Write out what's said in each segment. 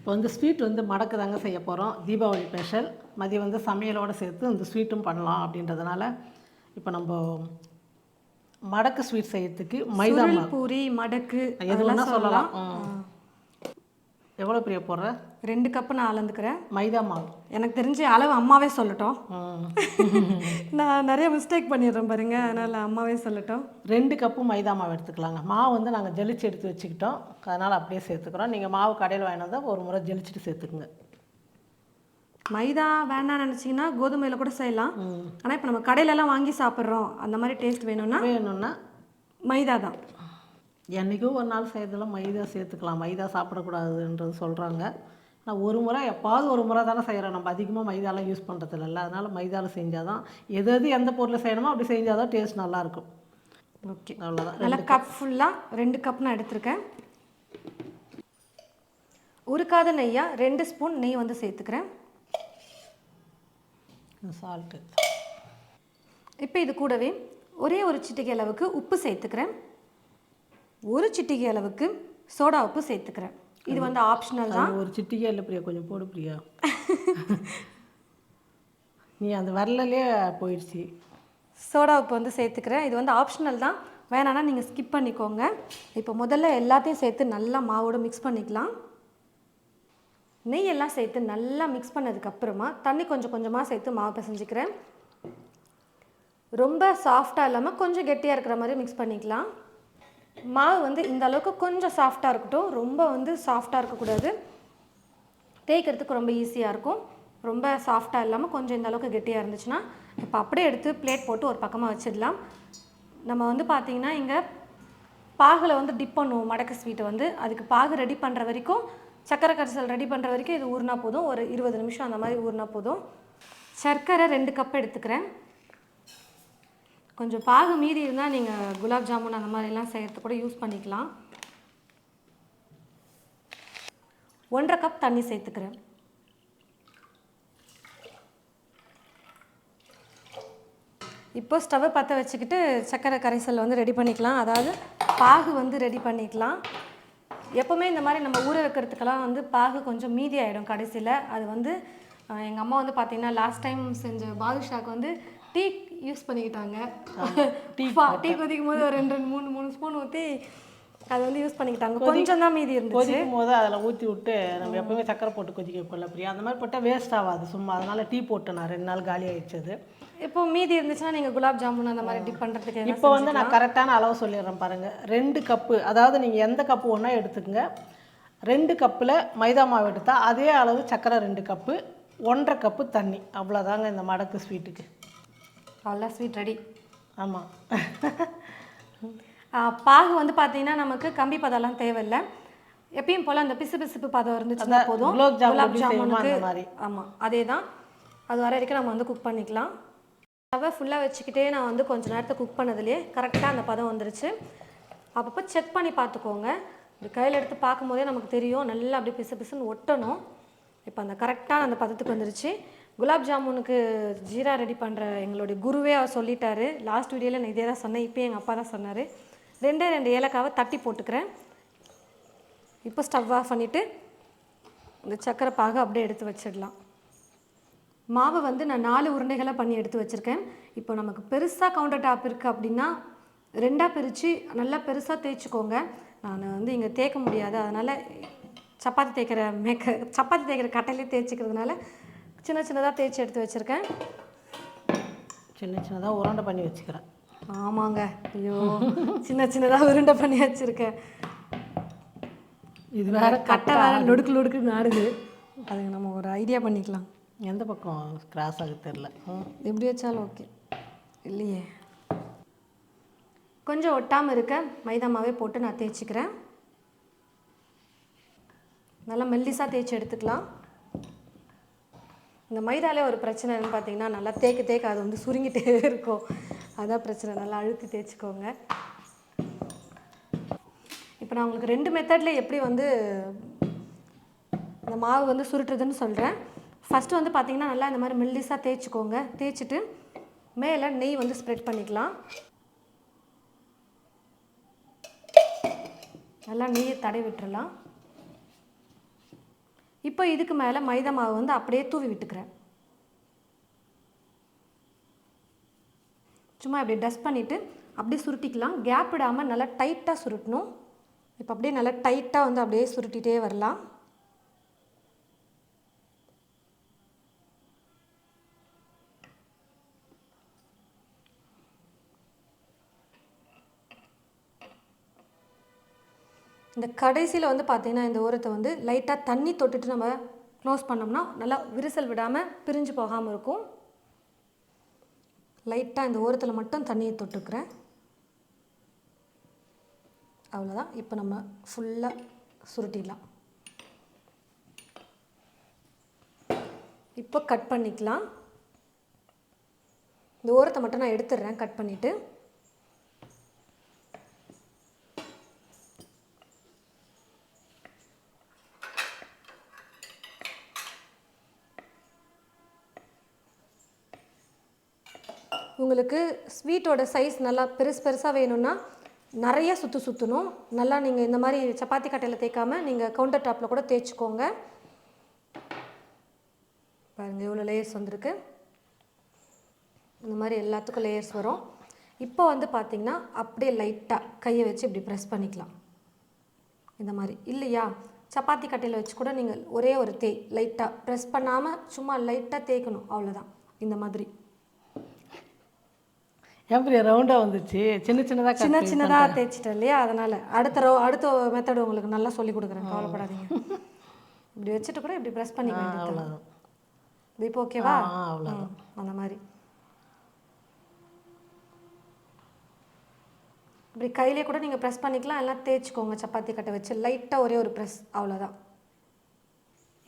இப்போ வந்து ஸ்வீட் வந்து மடக்கு தாங்க செய்ய போகிறோம் தீபாவளி ஸ்பெஷல் மதியம் வந்து சமையலோடு சேர்த்து இந்த ஸ்வீட்டும் பண்ணலாம் அப்படின்றதுனால இப்போ நம்ம மடக்கு ஸ்வீட் செய்யறதுக்கு மைதா பூரி மடக்கு எது அதெல்லாம் வேணால் சொல்லலாம். எவ்வளோ பிரியா போடுற? ரெண்டு கப்பு நான் அளந்துக்கிறேன். மைதா மாவு. எனக்கு தெரிஞ்ச அளவு அம்மாவே சொல்லட்டும். நான் நிறைய மிஸ்டேக் பண்ணிடுறேன் பாருங்க அதனால் அம்மாவே சொல்லட்டும். ரெண்டு கப்பு மைதா மாவு எடுத்துக்கலாங்க. மாவு வந்து நாங்கள் ஜலிச்சு எடுத்து வச்சுக்கிட்டோம். அதனால் அப்படியே சேர்த்துக்கிறோம். நீங்கள் மாவு கடையில் வந்தால் ஒரு முறை ஜலிச்சுட்டு சேர்த்துக்குங்க. மைதா வேணாம்னு நினச்சிங்கன்னா கோதுமையில் கூட செய்யலாம். ஆனால் இப்போ நம்ம கடையிலலாம் வாங்கி சாப்பிட்றோம். அந்த மாதிரி டேஸ்ட் வேணும்னா வேணும்னா மைதா தான். என்றைக்கும் ஒரு நாள் செய்யறதுல மைதா சேர்த்துக்கலாம். மைதா சாப்பிடக்கூடாதுன்றது சொல்கிறாங்க நான் ஒரு முறை எப்பாவது ஒரு முறை தானே செய்கிறோம் நம்ம அதிகமாக மைதாலாம் யூஸ் பண்ணுறது இல்லைல்ல அதனால் மைதாவில் செஞ்சால் தான் எது எது எந்த பொருளை செய்யணுமோ அப்படி செஞ்சால் தான் டேஸ்ட் நல்லாயிருக்கும். ஓகே அவ்வளோதான் நல்லா கப் ஃபுல்லாக ரெண்டு கப் நான் எடுத்திருக்கேன். உருக்காத நெய்யா ரெண்டு ஸ்பூன் நெய் வந்து சேர்த்துக்கிறேன். சால்ட்டு இப்போ இது கூடவே ஒரே ஒரு சிட்டிகை அளவுக்கு உப்பு சேர்த்துக்கிறேன். ஒரு சிட்டிகை அளவுக்கு சோடா உப்பு சேர்த்துக்கிறேன். இது வந்து ஆப்ஷனல் தான். ஒரு சிட்டிக்கே இல்லை பிரியா? கொஞ்சம் போடு பிரியா. நீ அந்த வரலே போயிடுச்சு. சோடா உப்பு வந்து சேர்த்துக்கிறேன். இது வந்து ஆப்ஷனல் தான். வேணான்னா நீங்கள் ஸ்கிப் பண்ணிக்கோங்க. இப்போ முதல்ல எல்லாத்தையும் சேர்த்து நல்லா மாவோட மிக்ஸ் பண்ணிக்கலாம். நெய் எல்லாம் சேர்த்து நல்லா மிக்ஸ் பண்ணதுக்கப்புறமா தண்ணி கொஞ்சம் கொஞ்சமாக சேர்த்து மாவு பிசைஞ்சிக்கிறேன். ரொம்ப சாஃப்டாக இல்லாமல் கொஞ்சம் கெட்டியாக இருக்கிற மாதிரி மிக்ஸ் பண்ணிக்கலாம். மாவு வந்து இந்த அளவுக்கு கொஞ்சம் சாஃப்டாக இருக்கட்டும். ரொம்ப வந்து சாஃப்டாக இருக்கக்கூடாது. தேய்க்கிறதுக்கு ரொம்ப ஈஸியாக இருக்கும். ரொம்ப சாஃப்டாக இல்லாமல் கொஞ்சம் இந்த அளவுக்கு கெட்டியாக இருந்துச்சுன்னா இப்போ அப்படியே எடுத்து பிளேட் போட்டு ஒரு பக்கமாக வச்சிடலாம். நம்ம வந்து பார்த்திங்கன்னா இங்கே பாகில் வந்து டிப் பண்ணுவோம். மடக்கு ஸ்வீட்டை வந்து. அதுக்கு பாகு ரெடி பண்ணுற வரைக்கும் சக்கரை கரைசல் ரெடி பண்ணுற வரைக்கும் இது ஊறினா போதும். ஒரு இருபது நிமிஷம் அந்த மாதிரி ஊறினா போதும். சர்க்கரை ரெண்டு கப் எடுத்துக்கிறேன். கொஞ்சம் பாகு மீதி இருந்தால் நீங்கள் குலாப் ஜாமுன் அந்த மாதிரிலாம் செய்கிறதுக்கு கூட யூஸ் பண்ணிக்கலாம். ஒன்றரை கப் தண்ணி சேர்த்துக்கிறேன். இப்போ ஸ்டவ்வை பற்ற வச்சுக்கிட்டு சக்கரை கரைசல் வந்து ரெடி பண்ணிக்கலாம். அதாவது பாகு வந்து ரெடி பண்ணிக்கலாம். எப்போவுமே இந்த மாதிரி நம்ம ஊற வைக்கிறதுக்கெல்லாம் வந்து பாகு கொஞ்சம் மீதி ஆகிடும் கடைசியில். அது வந்து எங்கள் அம்மா வந்து பார்த்திங்கன்னா லாஸ்ட் டைம் செஞ்ச பாதுஷாக்கு வந்து டீ யூஸ் பண்ணிக்கிட்டாங்க. டீ கொதிக்கும் போது ஒரு ரெண்டு ரெண்டு மூணு மூணு ஸ்பூன் ஊற்றி அதை வந்து யூஸ் பண்ணிக்கிட்டாங்க. கொஞ்சம் தான் மீதி இருந்துச்சு. கொதிக்கும் போது அதில் ஊற்றி விட்டு நம்ம எப்பவுமே சக்கரை போட்டு கொதிக்க வைப்போம்ல பிரியா? அந்த மாதிரி போட்டால் வேஸ்ட் ஆகாது சும்மா. அதனால் டீ போட்டு நான். ரெண்டு நாள் காலி ஆயிடுச்சு அது. இப்போ மீதி இருந்துச்சுன்னா நீங்கள் குலாப் ஜாமுன் அந்த மாதிரி டிப் பண்ணுறதுக்கு இப்போ வந்து நான் கரெக்டான அளவு சொல்லிடுறேன் பாருங்கள் ரெண்டு கப்பு அதாவது நீங்கள் எந்த கப்பு ஒன்றா எடுத்துக்கங்க. ரெண்டு கப்பில் மைதா மாவு எடுத்தால் அதே அளவு சக்கரை ரெண்டு கப்பு ஒன்றரை கப்பு தண்ணி. அவ்வளோதாங்க இந்த மடக்கு ஸ்வீட்டுக்கு அவ்வளோ ஸ்வீட் ரெடி ஆமாம் பாகு வந்து பார்த்தீங்கன்னா நமக்கு கம்பி பதம்லாம் தேவையில்லை. எப்பயும் போல் அந்த பிசு பிசுப்பு பதம் இருந்துச்சுன்னா போதும். குலோப் ஜாமுனுக்கு. ஆமாம் அதே தான் அது வர வரைக்கும் நம்ம வந்து குக் பண்ணிக்கலாம். ரவை ஃபுல்லாக வச்சுக்கிட்டே நான் வந்து கொஞ்ச நேரத்தை குக் பண்ணதுலேயே கரெக்டாக அந்த பதம் வந்துருச்சு. அப்பப்போ செக் பண்ணி பார்த்துக்கோங்க. இப்படி கையில் எடுத்து பார்க்கும்போதே நமக்கு தெரியும். நல்லா அப்படி பிசு பிசுன்னு ஒட்டணும். இப்போ அந்த கரெக்டான அந்த பதத்துக்கு வந்துருச்சு. குலாப் ஜாமுனுக்கு ஜீரா ரெடி பண்ணுற எங்களுடைய குருவே அவர் சொல்லிட்டாரு. லாஸ்ட் வீடியோவில் நான் இதே தான் சொன்னேன். இப்போ எங்கள் அப்பா தான் சொன்னார். ரெண்டே ரெண்டு ஏலக்காவை தட்டி போட்டுக்கிறேன். இப்போ ஸ்டவ் ஆஃப் பண்ணிவிட்டு இந்த சக்கரை பாக அப்படியே எடுத்து வச்சிடலாம். மாவு வந்து நான் நாலு உருண்டைகளை பண்ணி எடுத்து வச்சுருக்கேன். இப்போ நமக்கு பெருசாக கவுண்டர் டாப் இருக்குது அப்படின்னா ரெண்டாக பிரித்து நல்லா பெருசாக தேய்ச்சிக்கோங்க. நான் வந்து இங்கே தேய்க்க முடியாது. அதனால் சப்பாத்தி தேய்க்கிற மேக்க சப்பாத்தி தேய்க்கிற கட்டையிலே தேய்ச்சிக்கிறதுனால சின்ன சின்னதாக தேய்ச்சி எடுத்து வச்சுருக்கேன். சின்ன சின்னதாக உருண்டை பண்ணி வச்சுக்கிறேன். ஆமாங்க. ஐயோ சின்ன சின்னதாக உருண்டை பண்ணி வச்சுருக்கேன். இது வேற கட்டை வேற லொடுக்கு லொடுக்கு நாடுது அதுக்கு நம்ம ஒரு ஐடியா பண்ணிக்கலாம். எந்த பக்கம் கிராஸ் ஆக தெரில எப்படி வச்சாலும் ஓகே இல்லையே. கொஞ்சம் ஒட்டாமல் இருக்க மைதா மாவே போட்டு நான் தேய்ச்சிக்கிறேன். நல்லா மெல்லிஸாக தேய்ச்சி எடுத்துக்கலாம். இந்த மைதாலே ஒரு பிரச்சனைன்னு பார்த்தீங்கன்னா நல்லா தேக்க தேக்க அது வந்து சுருங்கிட்டே இருக்கும். அதான் பிரச்சனை. நல்லா அழுத்தி தேய்ச்சிக்கோங்க. இப்போ நான் உங்களுக்கு ரெண்டு மெத்தடில் எப்படி வந்து இந்த மாவு வந்து சுருட்டுறதுன்னு சொல்கிறேன் ஃபஸ்ட்டு வந்து பார்த்தீங்கன்னா நல்லா இந்த மாதிரி மெல்லிஸாக தேய்ச்சிக்கோங்க. தேய்ச்சிட்டு மேலே நெய் வந்து ஸ்ப்ரெட் பண்ணிக்கலாம். நல்லா நெய்யை தடை விட்டுடலாம் இப்போ இதுக்கு மேலே மைதா மாவு வந்து அப்படியே தூவி விட்டுக்கிறேன். சும்மா இப்படி டஸ்ட் பண்ணிவிட்டு அப்படியே சுருட்டிக்கலாம். கேப் விடாமல் நல்லா டைட்டாக சுருட்டணும். இப்போ அப்படியே நல்லா டைட்டாக வந்து அப்படியே சுருட்டிகிட்டே வரலாம். இந்த கடைசியில் வந்து பார்த்தீங்கன்னா இந்த ஓரத்தை வந்து லைட்டாக தண்ணி தொட்டுட்டு நம்ம க்ளோஸ் பண்ணோம்னா நல்லா விரிசல் விடாமல் பிரிஞ்சு போகாமல் இருக்கும். லைட்டாக இந்த ஓரத்தில் மட்டும் தண்ணியை தொட்டுக்கிறேன். அவ்வளோதான் இப்போ நம்ம ஃபுல்லாக சுருட்டிடலாம். இப்போ கட் பண்ணிக்கலாம். இந்த ஓரத்தை மட்டும் நான் எடுத்துடுறேன் கட் பண்ணிவிட்டு உங்களுக்கு ஸ்வீட்டோட சைஸ் நல்லா பெருசு பெருசாக வேணும்னா நிறைய சுற்று சுற்றணும் நல்லா நீங்கள் இந்த மாதிரி சப்பாத்தி கட்டையில் தேய்க்காமல் நீங்கள் கவுண்டர் டாப்பில் கூட தேய்ச்சிக்கோங்க. பாருங்கள் எவ்வளோ லேயர்ஸ் வந்திருக்கு. இந்த மாதிரி எல்லாத்துக்கும் லேயர்ஸ் வரும். இப்போ வந்து பார்த்தீங்கன்னா அப்படியே லைட்டாக கையை வச்சு இப்படி ப்ரெஸ் பண்ணிக்கலாம். இந்த மாதிரி. இல்லையா? சப்பாத்தி கட்டையில் வச்சு கூட நீங்கள் ஒரே ஒரு தேய் லைட்டாக ப்ரெஸ் பண்ணாமல் சும்மா லைட்டாக தேய்க்கணும். அவ்வளோதான் இந்த மாதிரி. ஏன் பெரிய ரவுண்டாக வந்துச்சு. சின்ன சின்னதாக சின்ன சின்னதாக தேய்ச்சிட்டேன் இல்லையா? அதனால் அடுத்த ரோ அடுத்த மெத்தட் உங்களுக்கு நல்லா சொல்லி கொடுக்குறேன். கவலைப்படாதீங்க. இப்படி வச்சுட்டு கூட இப்படி ப்ரெஸ் வேண்டியது அவ்வளோதான் இப்போ ஓகேவா அவ்வளோதான் அந்த மாதிரி. இப்படி கையிலே கூட நீங்கள் ப்ரெஸ் பண்ணிக்கலாம். எல்லாம் தேய்ச்சிக்கோங்க. சப்பாத்தி கட்டை வச்சு லைட்டாக ஒரே ஒரு ப்ரெஸ் அவ்வளோதான்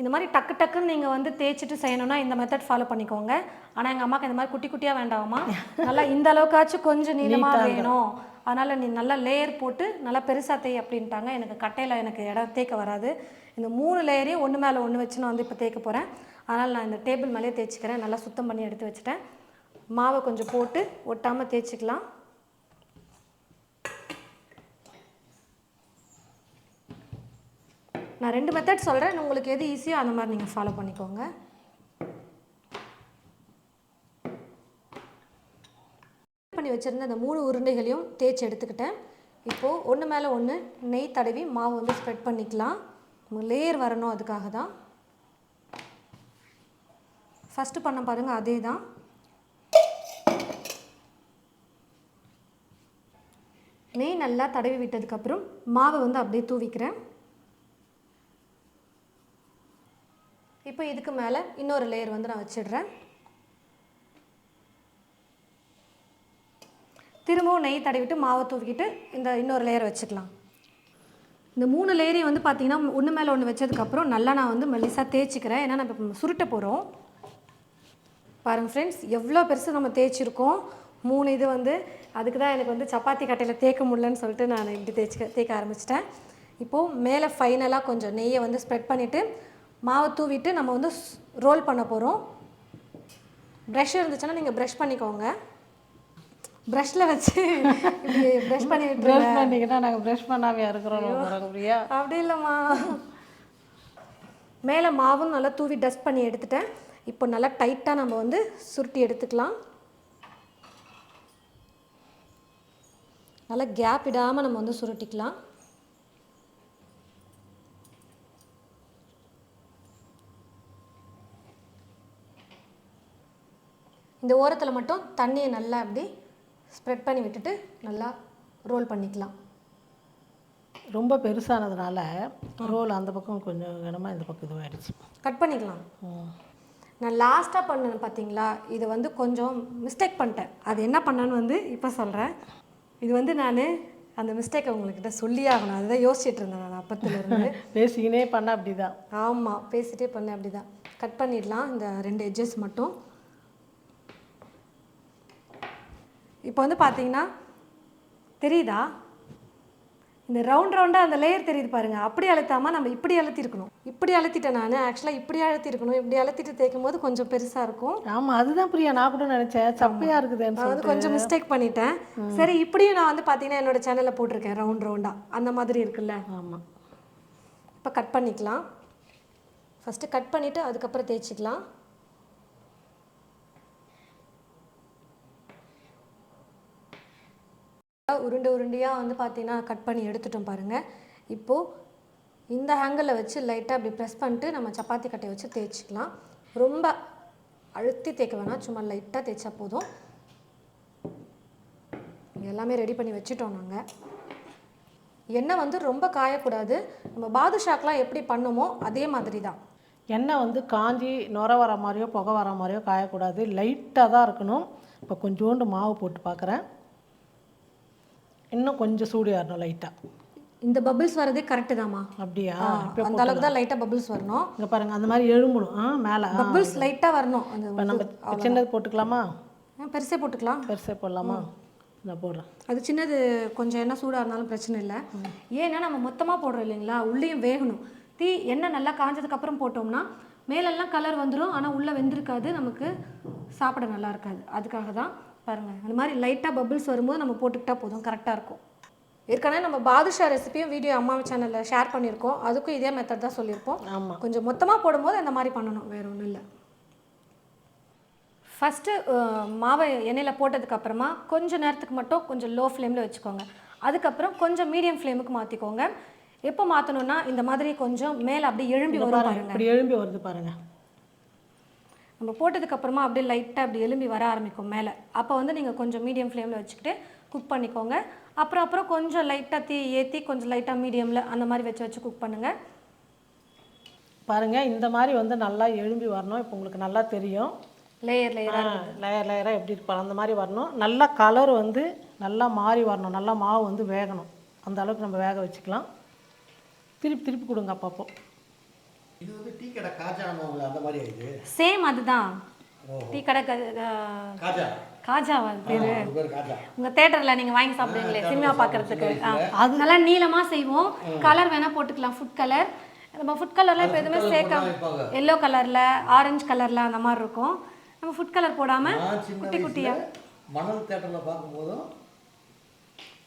இந்த மாதிரி டக்கு டக்குன்னு நீங்கள் வந்து தேய்ச்சிட்டு செய்யணும்னா இந்த மெத்தட் ஃபாலோ பண்ணிக்கோங்க. ஆனால் எங்கள் அம்மாக்கு இந்த மாதிரி குட்டி குட்டியாக வேண்டாமா நல்லா இந்த அளவுக்காச்சும் கொஞ்சம் நீளமாக வேணும். அதனால் நீ நல்லா லேயர் போட்டு நல்லா பெருசாக தேய் அப்படின்ட்டாங்க. எனக்கு கட்டையில் எனக்கு இடம் தேய்க்க வராது. இந்த மூணு லேயரையும் ஒன்று மேலே ஒன்று வச்சு நான் வந்து இப்போ தேய்க்க போகிறேன் அதனால் நான் இந்த டேபிள் மேலேயே தேய்ச்சிக்கிறேன். நல்லா சுத்தம் பண்ணி எடுத்து வச்சுட்டேன். மாவை கொஞ்சம் போட்டு ஒட்டாமல் தேய்ச்சிக்கலாம். நான் ரெண்டு மெத்தட் சொல்கிறேன் உங்களுக்கு எது ஈஸியோ அந்த மாதிரி நீங்கள் ஃபாலோ பண்ணிக்கோங்க. பண்ணி வச்சுருந்த அந்த மூணு உருண்டைகளையும் தேய்ச்சி எடுத்துக்கிட்டேன். இப்போது ஒன்று மேலே ஒன்று நெய் தடவி மாவு வந்து ஸ்ப்ரெட் பண்ணிக்கலாம். லேயர் வரணும் அதுக்காக தான் ஃபஸ்ட்டு பண்ண பாருங்கள் அதே தான் நெய் நல்லா தடவி விட்டதுக்கப்புறம் மாவை வந்து அப்படியே தூவிக்கிறேன். இப்போ இதுக்கு மேலே இன்னொரு லேயர் வந்து நான் வச்சிடுறேன். திரும்பவும் நெய் தடவிட்டு மாவை தூக்கிட்டு இந்த இன்னொரு லேயர் வச்சுக்கலாம். இந்த மூணு லேயரையும் வந்து பார்த்திங்கன்னா ஒன்று மேலே ஒன்று வச்சதுக்கப்புறம் நல்லா நான் வந்து மெல்லிசாக தேய்ச்சிக்கிறேன். ஏன்னா நம்ம சுருட்ட போகிறோம் பாருங்கள் ஃப்ரெண்ட்ஸ் எவ்வளோ பெருசு நம்ம தேய்ச்சிருக்கோம். மூணு இது வந்து அதுக்கு தான் எனக்கு வந்து சப்பாத்தி கட்டையில் தேய்க்க முடியலன்னு சொல்லிட்டு நான் இப்படி தேய்ச்சிக்க தேய்க்க ஆரம்பிச்சிட்டேன். இப்போது மேலே ஃபைனலாக கொஞ்சம் நெய்யை வந்து ஸ்ப்ரெட் பண்ணிவிட்டு மாவை தூவிட்டு நம்ம வந்து ரோல் பண்ண போகிறோம் ப்ரஷ் இருந்துச்சுன்னா நீங்கள் ப்ரஷ் பண்ணிக்கோங்க. ப்ரஷ்ல வச்சு ப்ரஷ் பண்ணி ப்ரஷ் பண்ணிக்கிட்டா நாங்கள் ப்ரஷ் பண்ணாமே இருக்கிறோம் பிரியா அப்படி இல்லைம்மா. மேலே மாவும் நல்லா தூவி டஸ்ட் பண்ணி எடுத்துட்டேன். இப்போ நல்லா டைட்டாக நம்ம வந்து சுருட்டி எடுத்துக்கலாம். நல்லா கேப் இடாமல் நம்ம வந்து சுருட்டிக்கலாம். இந்த ஓரத்தில் மட்டும் தண்ணியை நல்லா அப்படி ஸ்ப்ரெட் பண்ணி விட்டுட்டு நல்லா ரோல் பண்ணிக்கலாம். ரொம்ப பெருசானதுனால ரோல் அந்த பக்கம் கொஞ்சம் கனமாக இந்த பக்கம் இதுவாகிடுச்சு கட் பண்ணிக்கலாம். நான் லாஸ்ட்டாக பண்ணேன் பார்த்தீங்களா இது வந்து கொஞ்சம் மிஸ்டேக் பண்ணிட்டேன். அது என்ன பண்ணேன்னு வந்து இப்போ சொல்கிறேன் இது வந்து நான் அந்த மிஸ்டேக்கை உங்கள்கிட்ட சொல்லி ஆகணும். அதுதான் யோசிச்சுட்டு இருந்தேன் நான் அப்பத்துலேருந்து. பேசிக்கினே பண்ண அப்படி தான் ஆமாம் பேசிட்டே பண்ணேன் அப்படி தான் கட் பண்ணிடலாம். இந்த ரெண்டு எட்ஜஸ் மட்டும். இப்போ வந்து பார்த்தீங்கன்னா தெரியுதா? இந்த ரவுண்ட் ரவுண்டாக அந்த லேயர் தெரியுது பாருங்க. அப்படி அழுத்தாமல் நம்ம இப்படி அழுத்திருக்கணும். இப்படி அழுத்திட்டேன் நான். ஆக்சுவலாக இப்படி அழுத்திருக்கணும். இப்படி அழுத்திட்டு தேய்க்கும் போது கொஞ்சம் பெருசாக இருக்கும். ஆமாம் அதுதான் பிரியா. நான் கூட நினச்சேன். சப்பையாக இருக்குதுன்னு நான் வந்து கொஞ்சம் மிஸ்டேக் பண்ணிட்டேன். சரி இப்படியும் நான் வந்து பார்த்தீங்கன்னா என்னோட சேனலில் போட்டிருக்கேன் ரவுண்ட் ரவுண்டாக அந்த மாதிரி இருக்குல்ல? ஆமாம் இப்போ கட் பண்ணிக்கலாம். ஃபஸ்ட்டு கட் பண்ணிவிட்டு அதுக்கப்புறம் தேய்ச்சிக்கலாம். உருண்டை உருண்டையாக வந்து பார்த்தீங்கன்னா கட் பண்ணி எடுத்துட்டோம் பாருங்கள் இப்போது இந்த ஹேங்கரில் வச்சு லைட்டாக அப்படி ப்ரெஸ் பண்ணிட்டு நம்ம சப்பாத்தி கட்டையை வச்சு தேய்ச்சிக்கலாம். ரொம்ப அழுத்தி தேய்க்க வேணாம் சும்மா லைட்டாக தேய்ச்சா போதும். எல்லாமே ரெடி பண்ணி வச்சுட்டோம் நாங்கள் எண்ணெய் வந்து ரொம்ப காயக்கூடாது. நம்ம பாதுஷாக்கெலாம் எப்படி பண்ணுமோ அதே மாதிரி தான் எண்ணெய் வந்து காஞ்சி நுர வர மாதிரியோ புகை வர மாதிரியோ காயக்கூடாது. லைட்டாக தான் இருக்கணும். இப்போ கொஞ்சோண்டு மாவு போட்டு பார்க்குறேன் இன்னும் கொஞ்சம் சூடு ஏறணும் லைட்டாக இந்த பபிள்ஸ் வரதே கரெக்டு தாம்மா. அப்படியா? அந்த அளவுக்கு தான் லைட்டாக பபிள்ஸ் வரணும். இங்கே பாருங்கள் அந்த மாதிரி எழும்பணும். ஆ மேலே. பபிள்ஸ் லைட்டாக வரணும். இப்போ நம்ம சின்னது போட்டுக்கலாமா? பெருசே போட்டுக்கலாம். பெருசாக போடலாமா? நான் போடுறேன். அது சின்னது கொஞ்சம் எண்ணெய் சூடாக இருந்தாலும் பிரச்சனை இல்லை. ஏன்னா நம்ம மொத்தமாக போடுறோம் இல்லைங்களா? உள்ளேயும் வேகணும். தீ எண்ணெய் நல்லா காஞ்சதுக்கப்புறம் போட்டோம்னா மேலெல்லாம் கலர் வந்துடும் ஆனால் உள்ளே வெந்திருக்காது. நமக்கு சாப்பிட நல்லா இருக்காது. அதுக்காக தான் பாருங்கள் அந்த மாதிரி லைட்டாக பபிள்ஸ் வரும்போது நம்ம போட்டுக்கிட்டா போதும் கரெக்டாக இருக்கும். ஏற்கனவே நம்ம பாதுஷா ரெசிபியும் வீடியோ அம்மா சேனலில் ஷேர் பண்ணியிருக்கோம். அதுக்கும் இதே மெத்தட் தான் சொல்லியிருப்போம் ஆமாம் கொஞ்சம் மொத்தமாக போடும்போது அந்த மாதிரி பண்ணணும் வேற ஒன்றும் இல்லை. ஃபஸ்ட்டு மாவை எண்ணெயில் போட்டதுக்கப்புறமா கொஞ்சம் நேரத்துக்கு மட்டும் கொஞ்சம் லோ ஃப்ளேமில் வச்சுக்கோங்க. அதுக்கப்புறம் கொஞ்சம் மீடியம் ஃப்ளேமுக்கு மாற்றிக்கோங்க எப்போ மாற்றணும்னா இந்த மாதிரி கொஞ்சம் மேலே அப்படியே எழும்பி வரும் பாருங்க எழும்பி வருது பாருங்கள் நம்ம போட்டதுக்கப்புறமா அப்படியே லைட்டாக அப்படி எலும்பி வர ஆரம்பிக்கும் மேலே. அப்போ வந்து நீங்கள் கொஞ்சம் மீடியம் ஃப்ளேமில் வச்சுக்கிட்டு குக் பண்ணிக்கோங்க. அப்புறம் அப்புறம் கொஞ்சம் லைட்டாக தீ ஏற்றி கொஞ்சம் லைட்டாக மீடியமில் அந்த மாதிரி வச்சு வச்சு குக் பண்ணுங்கள் பாருங்கள் இந்த மாதிரி வந்து நல்லா எழும்பி வரணும். இப்போ உங்களுக்கு நல்லா தெரியும். லேயர் லேயர் லேயர் லேயராக எப்படி இருப்பாங்க அந்த மாதிரி வரணும். நல்லா கலர் வந்து நல்லா மாறி வரணும். நல்லா மாவு வந்து வேகணும். அந்த அளவுக்கு நம்ம வேக வச்சுக்கலாம். திருப்பி திருப்பி கொடுங்க அப்பப்போ. இது வந்து டீ கடை காஜானுவாங்களே அந்த மாதிரி இது சேம் அதுதான். டீ கடை காஜா காஜாவா பேரு. காஜா உங்க தேட்டர்ல நீங்க வாங்கி சாப்பிடுவீங்களே சினிமா பார்க்கறதுக்கு அது நல்லா நீளமா செய்வோம். கலர் வேணா போட்டுக்கலாம் ஃபுட் கலர் நம்ம ஃபுட் கலர்ல இப்போ எதுவுமே சேர்க்க. எல்லோ கலர்ல ஆரஞ்சு கலர்ல அந்த மாதிரி இருக்கும். நம்ம ஃபுட் கலர் போடாம குட்டி குட்டியா. மணல் தேட்டரில் பார்க்கும்போதும்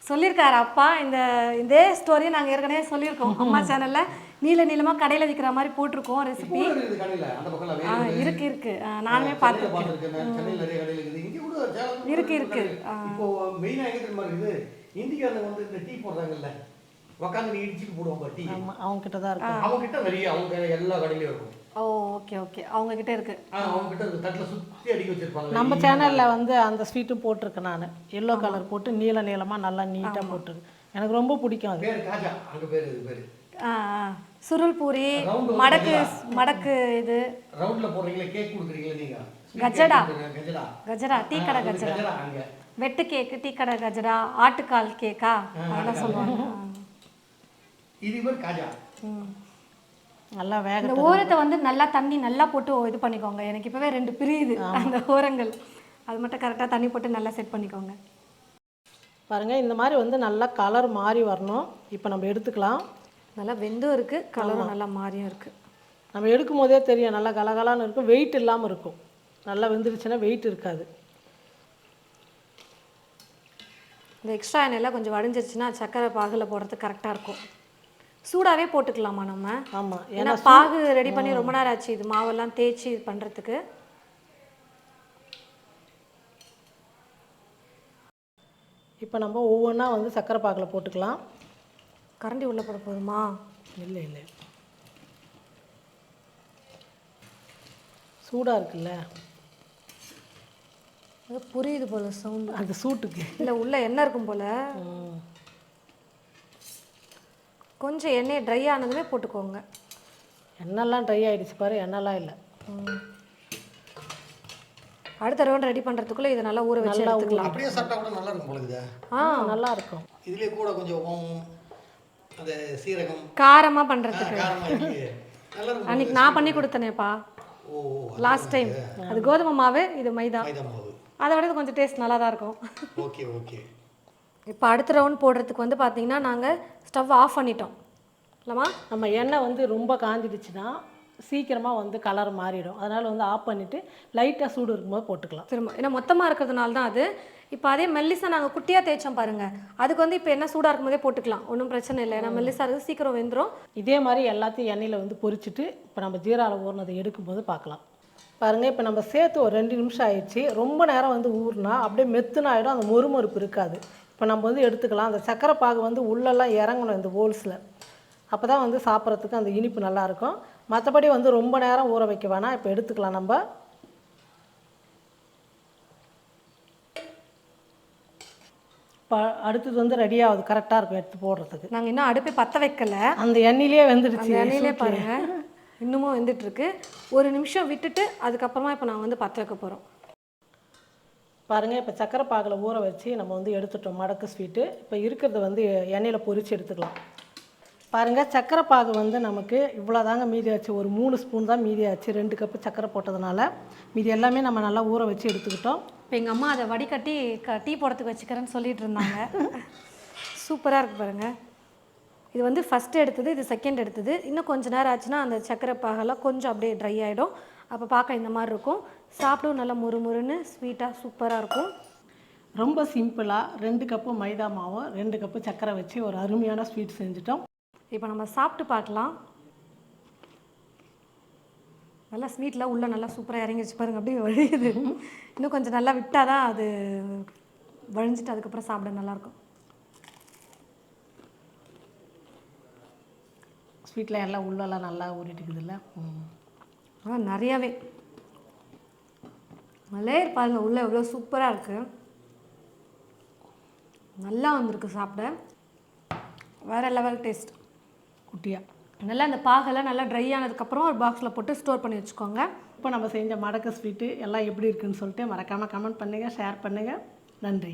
சொல்லியிருக்காரு அப்பா. இந்த இதே ஸ்டோரி நாங்க ஏற்கனவே சொல்லியிருக்கோம். அம்மா சேனல்ல நீல நீளமா கடையில விற்கிற மாதிரி போட்டிருக்கோம் ரெசிபி இருக்கு இருக்கு. நானுமே பார்த்துருக்கேன். இருக்கு, இருக்கு. இந்தியாவில் வந்து இந்த டீ போடுறாங்கல்ல. உக்காந்து இடிச்சுட்டு போடுவாங்க டீ. ஆமாம் அவங்க கிட்ட தான் இருக்கும். அவங்க கிட்ட நிறைய அவங்க எல்லா கடையிலையும் இருக்கும். Oh okay okay. அவங்க கிட்ட இருக்கு. ஆ, அவங்க கிட்ட இருக்கு. தட்டில் சுற்றி அடிக்க வச்சிருப்பாங்க. நம்ம சேனலில் வந்து அந்த ஸ்வீட்டும் போட்டிருக்கேன் நான். எல்லோ கலர் போட்டு நீல நீளமாக நல்லா நீட்டாக போட்டிருக்கு. எனக்கு ரொம்ப பிடிக்கும் அது. பேர் காஜா. அங்கே பேர் இது பேர். ஆ ஆ. சுருள் பூரி மடக்கு மடக்கு இது. ரவுண்டில் போடுறீங்களே? கேக் கொடுக்குறீங்களே நீங்கள் கஜடா. கஜடா. கஜரா டீ கடை கஜடா. வெட்டு கேக்கு டீ கடை கஜரா ஆட்டுக்கால் கேக்கா? அதெல்லாம் சொல்லுவாங்க. இது பேர் காஜா. நல்லா வேக இந்த ஓரத்தை வந்து நல்லா தண்ணி நல்லா போட்டு இது பண்ணிக்கோங்க. எனக்கு இப்போவே ரெண்டு பிரியுது அந்த ஓரங்கள். அது மட்டும் கரெக்டாக தண்ணி போட்டு நல்லா செட் பண்ணிக்கோங்க. பாருங்கள் இந்த மாதிரி வந்து நல்லா கலர் மாறி வரணும். இப்போ நம்ம எடுத்துக்கலாம். நல்லா வெந்தும் இருக்குது கலரும் நல்லா மாறியும் இருக்குது நம்ம எடுக்கும் போதே தெரியும் நல்லா கலகலான்னு இருக்கும் வெயிட் இல்லாமல் இருக்கும். நல்லா வெந்துருச்சுன்னா வெயிட் இருக்காது. இந்த எக்ஸ்ட்ரா எண்ணெயெல்லாம் கொஞ்சம் வடிஞ்சிருச்சுன்னா சக்கரை பாகில் போடுறதுக்கு கரெக்டாக இருக்கும். சூடாகவே போட்டுக்கலாமா நம்ம? ஆமாம் ஏன்னா பாகு ரெடி பண்ணி ரொம்ப நேரம் ஆச்சு இது மாவெல்லாம் தேய்ச்சி இது பண்ணுறதுக்கு இப்போ நம்ம ஒவ்வொன்றா வந்து சக்கரை பாகில் போட்டுக்கலாம். கரண்டி உள்ளே போட போதுமா? இல்லை இல்லை. சூடாக இருக்குல்ல? அது புரியுது போல் சவுண்டு. அது சூட்டுக்கு. இல்லை உள்ள எண்ணெய் இருக்கும் போல். கொஞ்சம் எண்ணெய் ட்ரை ஆனதுமே போட்டுக்கோங்க. எண்ணெய்லாம் ட்ரை ஆகிடுச்சு பாரு எண்ணெய்லாம் இல்லை. அடுத்த ரவுண்ட் ரெடி பண்ணுறதுக்குள்ளே இதை நல்லா ஊற வச்சு நல்லா எடுத்துக்கலாம். அப்படியே சாப்பிட்டா கூட நல்லா இருக்கும் போல ஆ. நல்லா இருக்கும். இதுலேயே கூட கொஞ்சம் அந்த சீரகம். நல்லா இருக்கும். அன்னைக்கு நான் பண்ணி கொடுத்தனேப்பா. லாஸ்ட் டைம் அது கோதுமை மாவு இது மைதா. மைதா மாவு. அதை விட கொஞ்சம் டேஸ்ட் நல்லா தான் இருக்கும். Okay okay. இப்போ அடுத்த ரவுண்ட் போடுறதுக்கு வந்து பார்த்தீங்கன்னா நாங்கள் ஸ்டவ் ஆஃப் பண்ணிட்டோம். இல்லைம்மா? நம்ம எண்ணெய் வந்து ரொம்ப காஞ்சிடுச்சுன்னா சீக்கிரமாக வந்து கலர் மாறிடும். அதனால் வந்து ஆஃப் பண்ணிவிட்டு லைட்டாக சூடு இருக்கும்போது போட்டுக்கலாம். திரும்ப ஏன்னா மொத்தமாக இருக்கிறதுனால தான் அது. இப்போ அதே மெல்லிசா நாங்கள் குட்டியாக தேய்ச்சோம் பாருங்கள் அதுக்கு வந்து இப்போ என்ன சூடாக இருக்கும்போதே போட்டுக்கலாம். ஒன்றும் பிரச்சனை இல்லை. ஏன்னா மெல்லிசா இருக்குது சீக்கிரம் வெந்துடும் இதே மாதிரி எல்லாத்தையும் எண்ணெயில் வந்து பொரிச்சிட்டு இப்போ நம்ம ஜீராவில் ஊறினதை எடுக்கும்போது பார்க்கலாம். பாருங்கள் இப்போ நம்ம சேர்த்து ஒரு ரெண்டு நிமிஷம் ஆயிடுச்சு. ரொம்ப நேரம் வந்து ஊறினா அப்படியே மெத்துன ஆகிடும் அந்த மொறுமொறுப்பு இருக்காது. இப்போ நம்ம வந்து எடுத்துக்கலாம். அந்த சக்கரை பாகு வந்து உள்ளெல்லாம் இறங்கணும் இந்த ஹோல்ஸில் அப்போ தான் வந்து சாப்பிட்றதுக்கு அந்த இனிப்பு நல்லாயிருக்கும் மற்றபடி வந்து ரொம்ப நேரம் ஊற வைக்க வேணாம். இப்போ எடுத்துக்கலாம் நம்ம. இப்போ அடுத்தது வந்து ரெடி ஆகுது. கரெக்டாக இருக்கும் எடுத்து போடுறதுக்கு. நாங்கள் இன்னும் அடுப்பை பற்ற வைக்கல. அந்த எண்ணெயிலே வெந்துடுச்சு. எண்ணெயிலே பாருங்க. இன்னமும் வெந்துட்டு இருக்கு ஒரு நிமிஷம் விட்டுட்டு அதுக்கப்புறமா இப்போ நான் வந்து பற்ற வைக்க போகிறோம் பாருங்கள் இப்போ சக்கரை பாகில் ஊற வச்சு நம்ம வந்து எடுத்துட்டோம். மடக்கு ஸ்வீட்டு இப்போ இருக்கிறத வந்து எண்ணெயில் பொரிச்சு எடுத்துக்கலாம். பாருங்கள் சக்கரை பாகு வந்து நமக்கு இவ்வளோ தாங்க மீதி ஆச்சு. ஒரு மூணு ஸ்பூன் தான் மீதி ஆச்சு. ரெண்டு கப்பு சக்கரை போட்டதுனால மீதி எல்லாமே நம்ம நல்லா ஊற வச்சு எடுத்துக்கிட்டோம். இப்போ எங்கள் அம்மா அதை வடிகட்டி க டீ போடுறதுக்கு வச்சுக்கிறேன்னு சொல்லிட்டு இருந்தாங்க. சூப்பராக இருக்கு பாருங்க. இது வந்து ஃபஸ்ட்டு எடுத்தது இது செகண்ட் எடுத்தது. இன்னும் கொஞ்ச நேரம் ஆச்சுன்னா அந்த சக்கரை பாகெல்லாம் கொஞ்சம் அப்படியே ட்ரை ஆகிடும் அப்போ பார்க்க இந்த மாதிரி இருக்கும். சாப்பிடவும் நல்லா முறுமுறுன்னு ஸ்வீட்டாக சூப்பராக இருக்கும். ரொம்ப சிம்பிளாக ரெண்டு கப்பு மைதா மாவும் ரெண்டு கப்பு சக்கரை வச்சு ஒரு அருமையான ஸ்வீட் செஞ்சுட்டோம். இப்போ நம்ம சாப்பிட்டு பார்க்கலாம். நல்லா ஸ்வீட்டில் உள்ள நல்லா சூப்பராக இறங்கிடுச்சு பாருங்க அப்படியே வழியுது. இன்னும் கொஞ்சம் நல்லா விட்டால் தான் அது வழிஞ்சிட்டு அதுக்கப்புறம் சாப்பிட நல்லாயிருக்கும். ஸ்வீட்டில் எல்லாம் உள்ளெல்லாம் நல்லா ஊறிட்டுக்குதுல்ல? ஆ நிறையாவே. லேயர் பாருங்க உள்ள எவ்வளோ சூப்பராக இருக்குது நல்லா வந்திருக்கு சாப்பிட. வேறு லெவல் டேஸ்ட் குட்டியாக நல்லா அந்த பாகெல்லாம் நல்லா ட்ரை ஆனதுக்கப்புறம் ஒரு பாக்ஸில் போட்டு ஸ்டோர் பண்ணி வச்சுக்கோங்க. இப்போ நம்ம செஞ்ச மடக்கு ஸ்வீட்டு எல்லாம் எப்படி இருக்குன்னு சொல்லிட்டு மறக்காமல் கமெண்ட் பண்ணுங்கள் ஷேர் பண்ணுங்கள் நன்றி.